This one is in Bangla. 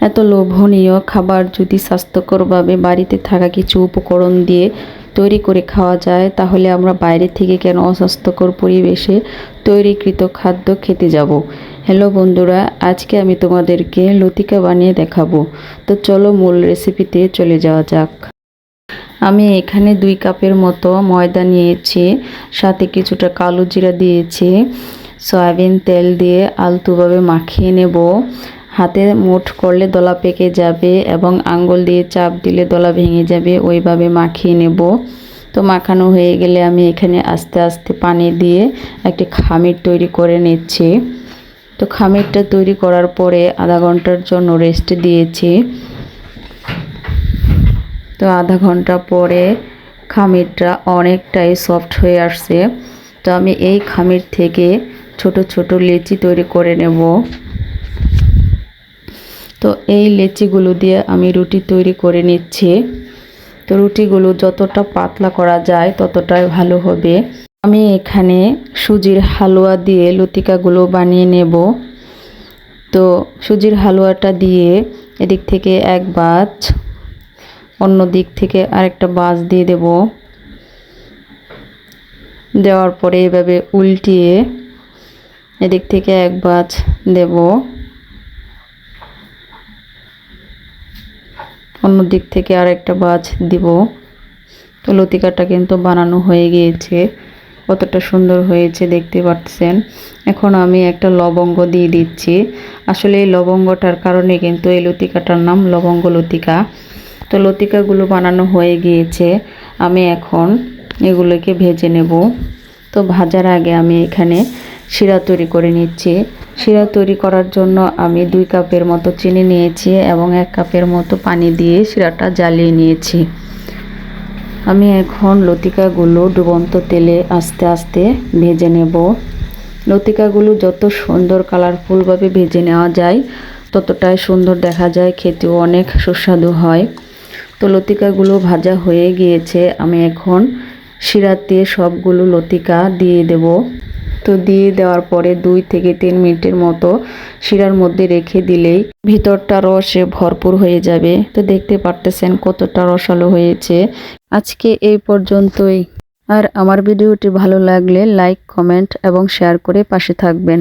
এত লোভনীয় খাবার যদি স্বাস্থ্যকরভাবে বাড়িতে থাকা কিছু উপকরণ দিয়ে তৈরি করে খাওয়া যায়, তাহলে আমরা বাইরে থেকে কেন অস্বাস্থ্যকর পরিবেশে তৈরিকৃত খাদ্য খেতে যাব? হ্যালো বন্ধুরা, আজকে আমি তোমাদেরকে লতিকা বানিয়ে দেখাবো। তো চলো মূল রেসিপিতে চলে যাওয়া যাক। আমি এখানে দুই কাপের মতো ময়দা নিয়েছি, সাথে কিছুটা কালো জিরা দিয়েছি, সয়াবিন তেল দিয়ে আলতুভাবে মাখিয়ে নেব। হাতে মুঠ করলে দলা পেকে যাবে এবং আঙ্গুল দিয়ে চাপ দিলে দলা ভেঙে যাবে, ওইভাবে মাখিয়ে নেব। তো মাখানো হয়ে গেলে আমি এখানে আস্তে আস্তে পানি দিয়ে একটি খামির তৈরি করে নিচ্ছি। তো খামিরটা তৈরি করার পরে আধা ঘণ্টার জন্য রেস্ট দিয়েছি। তো আধা ঘণ্টা পরে খামিরটা অনেকটাই সফট হয়ে আসছে। তো আমি এই খামির থেকে ছোট ছোট লেচি তৈরি করে নেব। তো এই লেচিগুলো দিয়ে আমি রুটি তৈরি করে নিচ্ছি। তো রুটিগুলো যতটা পাতলা করা যায় ততটাই ভালো হবে। আমি এখানে সুজির হালুয়া দিয়ে লতিকাগুলো বানিয়ে নেব। তো সুজির হালুয়াটা দিয়ে এদিক থেকে এক বাচ, অন্য দিক থেকে আরেকটা বাঁশ দিয়ে দেব। দেওয়ার পরে এভাবে উল্টিয়ে এদিক থেকে এক বাচ দেব। অন্য দিক থেকে আর একটা বাজ দিব। তো লতিকাটা কিন্তু বানানো হয়ে গিয়েছে। কতটা সুন্দর হয়েছে, দেখতে পাচ্ছেন। এখন আমি একটা লবঙ্গ দিয়ে দিচ্ছি। আসলে এই লবঙ্গটার কারণে কিন্তু এই লতিকাটার নাম লবঙ্গ লতিকা। তো লতিকাগুলো বানানো হয়ে গিয়েছে। আমি এখন এগুলোকে ভেজে নেব। তো ভাজার আগে আমি এখানে শিরা তৈরি করে নিচ্ছি। শিরা তৈরি করার জন্য আমি দুই কাপের মতো চিনি নিয়েছি এবং এক কাপের মতো পানি দিয়ে শিরাটা জ্বালিয়ে নিয়েছি। আমি এখন লতিকাগুলো ডুবন্ত তেলে আস্তে আস্তে ভেজে নেব। লতিকাগুলো যত সুন্দর কালারফুলভাবে ভেজে নেওয়া যায়, ততটাই সুন্দর দেখা যায়, খেতেও অনেক সুস্বাদু হয়। তো লতিকাগুলো ভাজা হয়ে গিয়েছে। আমি এখন শিরাতে সবগুলো লতিকা দিয়ে দেব। তো দিয়ে দেওয়ার পরে দুই থেকে তিন মিনিটের মতো শিরার মধ্যে রেখে দিলেই ভিতরটা রসে ভরপুর হয়ে যাবে। তো দেখতে পারতেছেন কতটা রসালো হয়েছে। আজকে এই পর্যন্তই। আর আমার ভিডিওটি ভালো লাগলে লাইক, কমেন্ট এবং শেয়ার করে পাশে থাকবেন।